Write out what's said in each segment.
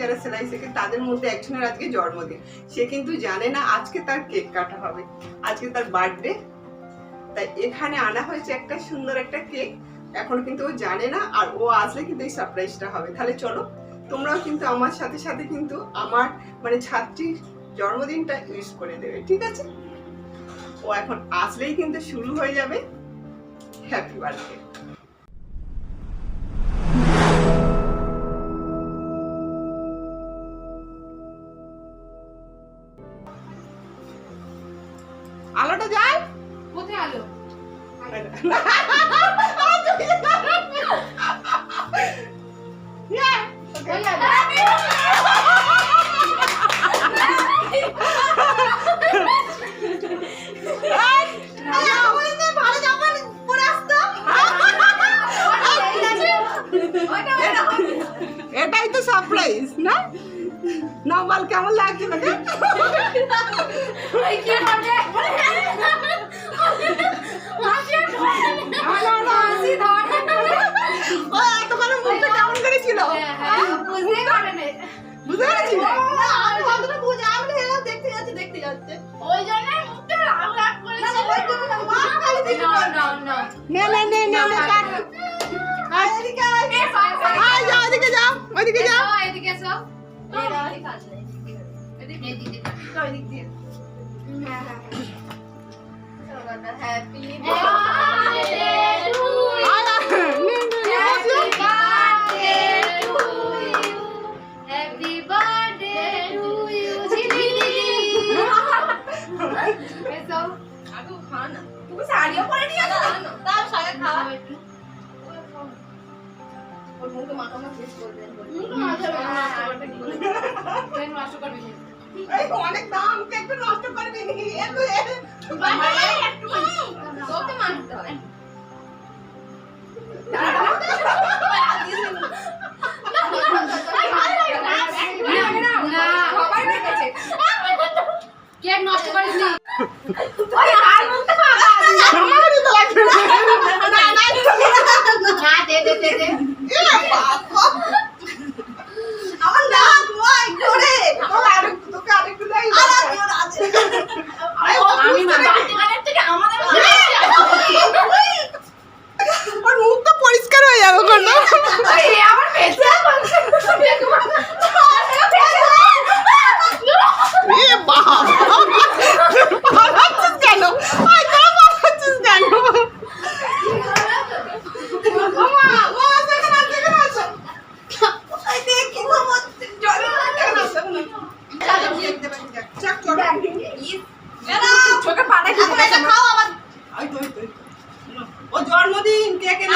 যারা সেলাই শেখে, তাদের মধ্যে একজনের আজকে জন্মদিন। সে কিন্তু জানে না আজকে তার কেক কাটা হবে। আজকে তার বার্থডে তাই এখানে আনা হয়েছে একটা সুন্দর একটা কেক। এখন কিন্তু ও জানে না, আর ও আসলে কিন্তু এই সারপ্রাইজটা হবে। তাহলে চলো তোমরাও কিন্তু আমার সাথে সাথে কিন্তু আমার মানে ছাত্রীর জন্মদিনটা ইউজ করে দেবে ঠিক আছে? ও এখন আসলেই কিন্তু শুরু হয়ে যাবে। হ্যাপি বার্থডে আলোটা যায় কোথায় আলো? নর্মাল কেমন লাগছে না ওই কি হবে? হাসি হাসি ধরে। ও তোমার মুখটা কেমন করেছিল? হ্যাঁ বুঝতে পারেনি। বুঝতে পেরেছি? ওই জন্য মুখটা লাল লাল করেছে না না না নে। নে নে নে নে কাট আয় আয়। যাও ওদিকে যাও ওদিকে যাও এদিকে এসো এদিকে হ্যাঁ হ্যাপি মুখে মাখানো শেষ করবেন নষ্ট করবি অনেক দাম একটু নষ্ট করবি তোকে মানতে হয়। না, সবাই দেখেছে। কেক নষ্ট করিস নি। পরিষ্কার হয়ে যাবে চোখে পাটা খাও আবার। আই তো তো ও জন্মদিন কে কে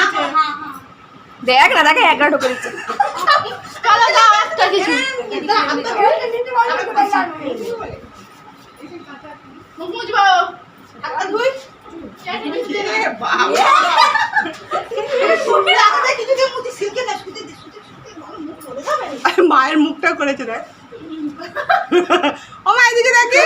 দেখ না দেখে একলা ঢুকে দিচ্ছে। চলো যাও একটা কিছু মায়ের মুখটা করেছে দেখ ও মা এদিকে দেখি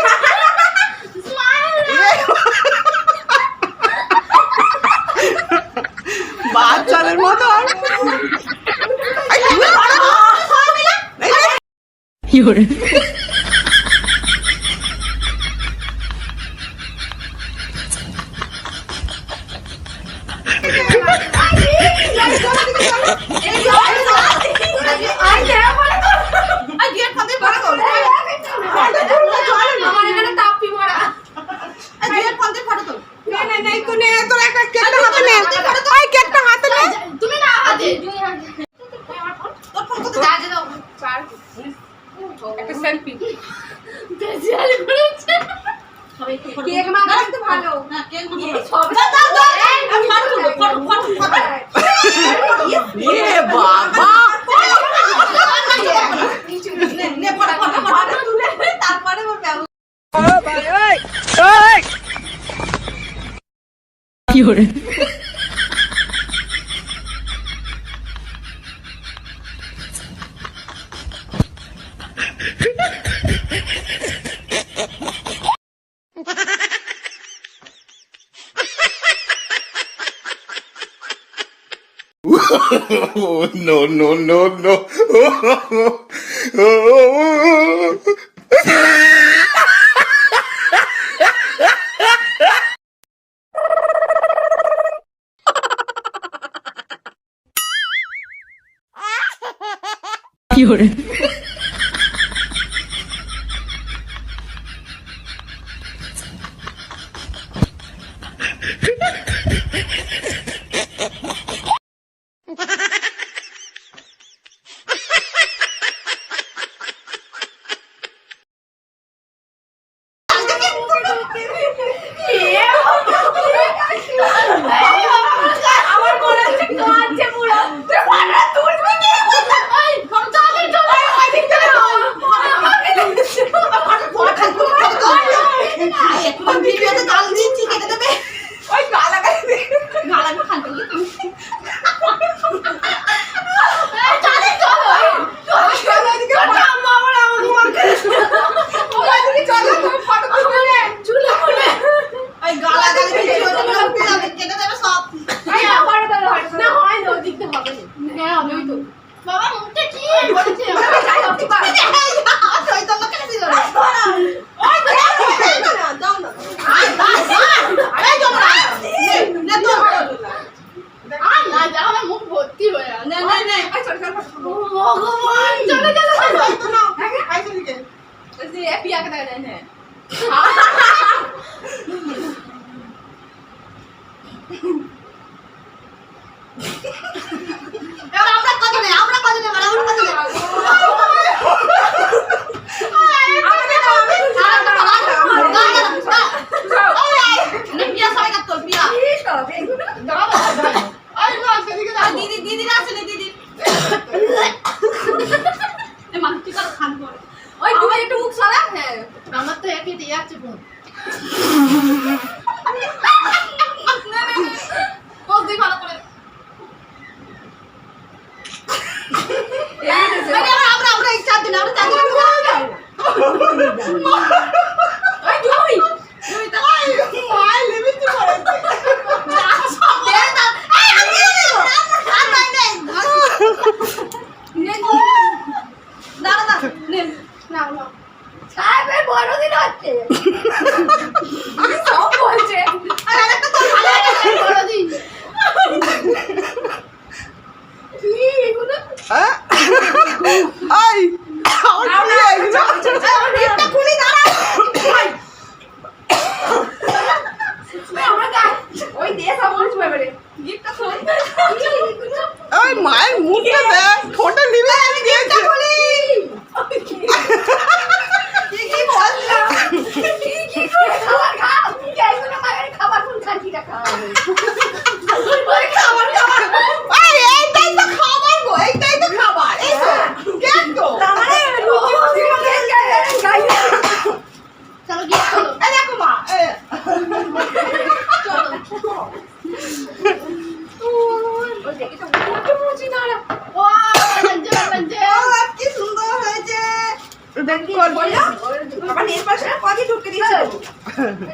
বাচ্চাদের মতো আমার Lloren. oh, no, no, no, no.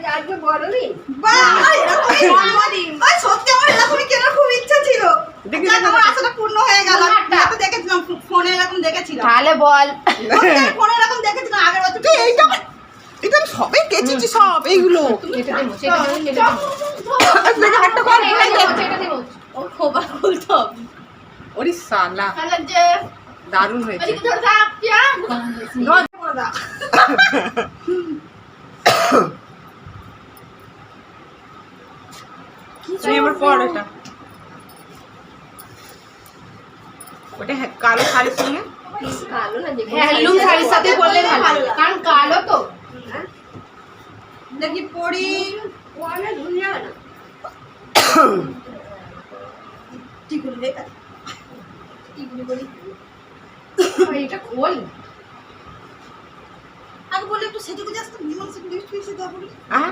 আজকে বড়দিন বাহ এরকমই জন্মদিন আর সত্যি আমার এরকমই কেনার খুব আমার আশাটা পূর্ণ হয়ে গেল এত দেখেছিলাম ফোনে এরকম দেখেছিলাম তাহলে বল। ফোনে এরকম দেখেছিলাম আগের বছর তুই এইটা এটা সবে সব এইগুলো হয়েছে ধর আমার পর এটা ওটা হ্যাঁ, কালো শাড়ির সঙ্গে কালো না হ্যাঁ, শাড়ির সাথে পরলে ভালো। কারণ কালো তো। হ্যাঁ। নাকি পরি। ঠিক বলি? এটা খোল। আগে বলে একটু সেজে গুজে আসতো জীবন সেজে দেখতে সেজে বলি হ্যাঁ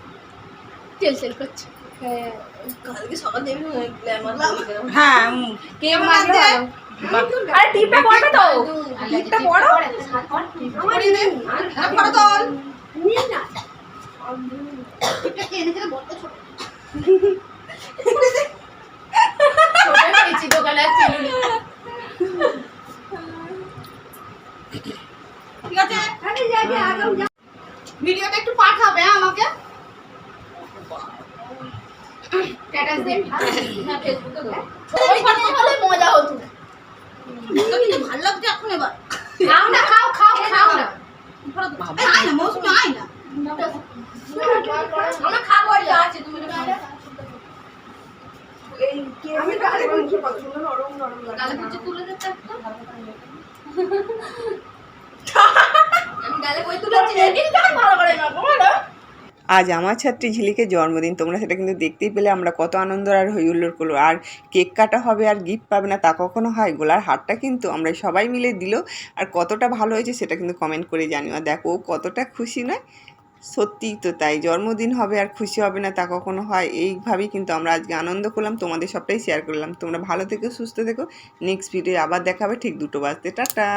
তেল তেল করছে। কালকে সকাল থেকে গ্ল্যামার হ্যাঁ কে মারলো আরে টিপটা পড়বে তো। টিপটা পড়ো। আমার দিন। ফটো তোল। দোকানে ছিল ঠিক আছে ভিডিওটা একটু পাঠাবে হ্যাঁ, আমাকে স্ট্যাটাস দে ওই ফটো হলে মজা হতো কিন্তু ভালো লাগছে এখন এবার খাও না খাও খাও খাও না আয় না মৌসুমি আয় না আমরা খাব আছে তুমি আমি কিছু তুলে দিতে একটা আমি গালে কই তুলেছি ভালো করে না বলো আজ আমার ছাত্রী ঝিলিকে জন্মদিন, তোমরা সেটা কিন্তু দেখতেই পেলে আমরা কত আনন্দ আর হইহুল্লোড় করল। আর কেক কাটা হবে আর গিফট পাবে না তা কখনো হয়? গোলার হারটা কিন্তু আমরা সবাই মিলে দিল। আর কতটা ভালো হয়েছে সেটা কিন্তু কমেন্ট করে জানিও। আর দেখো কতটা খুশি নয়? সত্যিই তো তাই। জন্মদিন হবে আর খুশি হবে না তা কখনো হয়? এইভাবেই কিন্তু আমরা আজকে আনন্দ করলাম, তোমাদের সবটাই শেয়ার করলাম। তোমরা ভালো থেকো, সুস্থ থেকো। নেক্সট ভিডিও আবার দেখাবে, ঠিক দুটো বাজতে। টাটা!